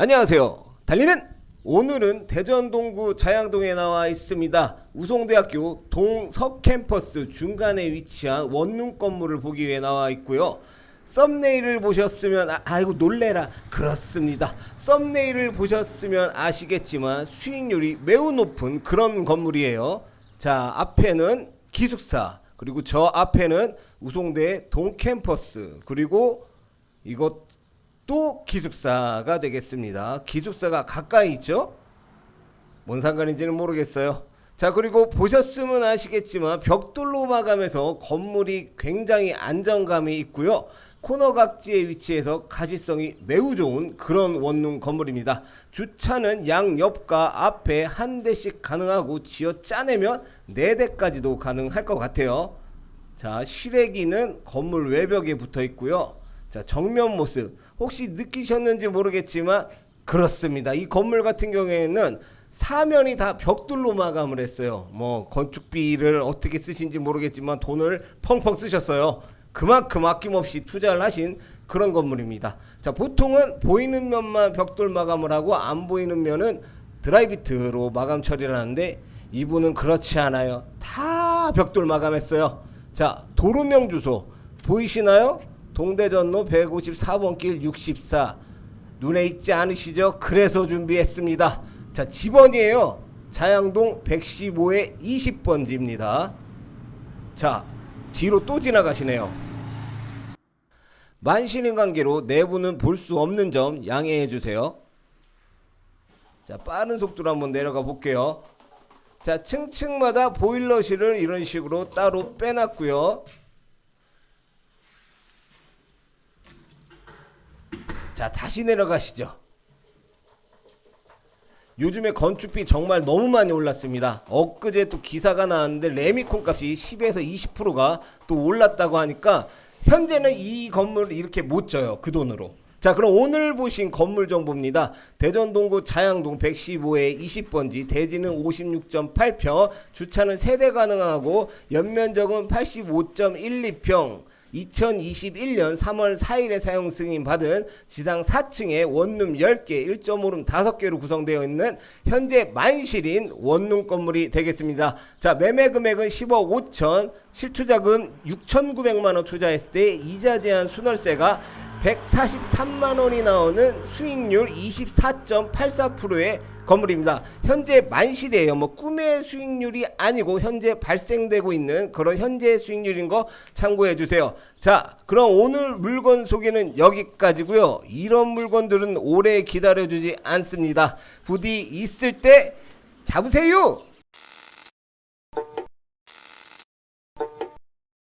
안녕하세요. 달리는 오늘은 대전 동구 자양동에 나와 있습니다. 우송대학교 동석 캠퍼스 중간에 위치한 원룸 건물을 보기 위해 나와 있고요. 썸네일을 보셨으면 아, 아이고 놀래라 그렇습니다. 썸네일을 보셨으면 아시겠지만 수익률이 매우 높은 그런 건물이에요. 자 앞에는 기숙사 그리고 저 앞에는 우송대 동캠퍼스 그리고 이것 또 기숙사가 되겠습니다. 기숙사가 가까이 있죠? 뭔 상관인지는 모르겠어요. 자, 그리고 보셨으면 아시겠지만 벽돌로 마감해서 건물이 굉장히 안정감이 있고요. 코너 각지에 위치해서 가시성이 매우 좋은 그런 원룸 건물입니다. 주차는 양옆과 앞에 한 대씩 가능하고 지어 짜내면 네 대까지도 가능할 것 같아요. 자, 실외기는 건물 외벽에 붙어 있고요. 자, 정면 모습. 혹시 느끼셨는지 모르겠지만 그렇습니다. 이 건물 같은 경우에는 사면이 다 벽돌로 마감을 했어요. 뭐 건축비를 어떻게 쓰신지 모르겠지만 돈을 펑펑 쓰셨어요. 그만큼 아낌없이 투자를 하신 그런 건물입니다. 자, 보통은 보이는 면만 벽돌 마감을 하고 안 보이는 면은 드라이비트로 마감 처리를 하는데 이분은 그렇지 않아요. 다 벽돌 마감했어요. 자, 도로명 주소 보이시나요? 동대전로 154번 길 64. 눈에 익지 않으시죠? 그래서 준비했습니다. 자, 집원이에요. 자양동 115의 20번지입니다. 자, 뒤로 또 지나가시네요. 만신인 관계로 내부는 볼 수 없는 점 양해해 주세요. 자, 빠른 속도로 한번 내려가 볼게요. 자, 층층마다 보일러실을 이런 식으로 따로 빼놨고요. 자, 다시 내려가시죠. 요즘에 건축비 정말 너무 많이 올랐습니다. 엊그제 또 기사가 나왔는데 레미콘 값이 10에서 20%가 또 올랐다고 하니까 현재는 이 건물을 이렇게 못 져요. 그 돈으로. 자, 그럼 오늘 보신 건물 정보입니다. 대전 동구 자양동 115에 20번지, 대지는 56.8평, 주차는 세대 가능하고 연면적은 85.12평. 2021년 3월 4일에 사용 승인 받은 지상 4층에 원룸 10개, 1.5룸 5개로 구성되어 있는 현재 만실인 원룸 건물이 되겠습니다. 자, 매매 금액은 10억 5천, 실투자금 6,900만 원 투자했을 때 이자 제한 순월세가 143만 원이 나오는 수익률 24.84%의 건물입니다. 현재 만실이에요. 뭐 꿈의 수익률이 아니고 현재 발생되고 있는 그런 현재 수익률인 거 참고해 주세요. 자, 그럼 오늘 물건 소개는 여기까지고요. 이런 물건들은 오래 기다려 주지 않습니다. 부디 있을 때 잡으세요.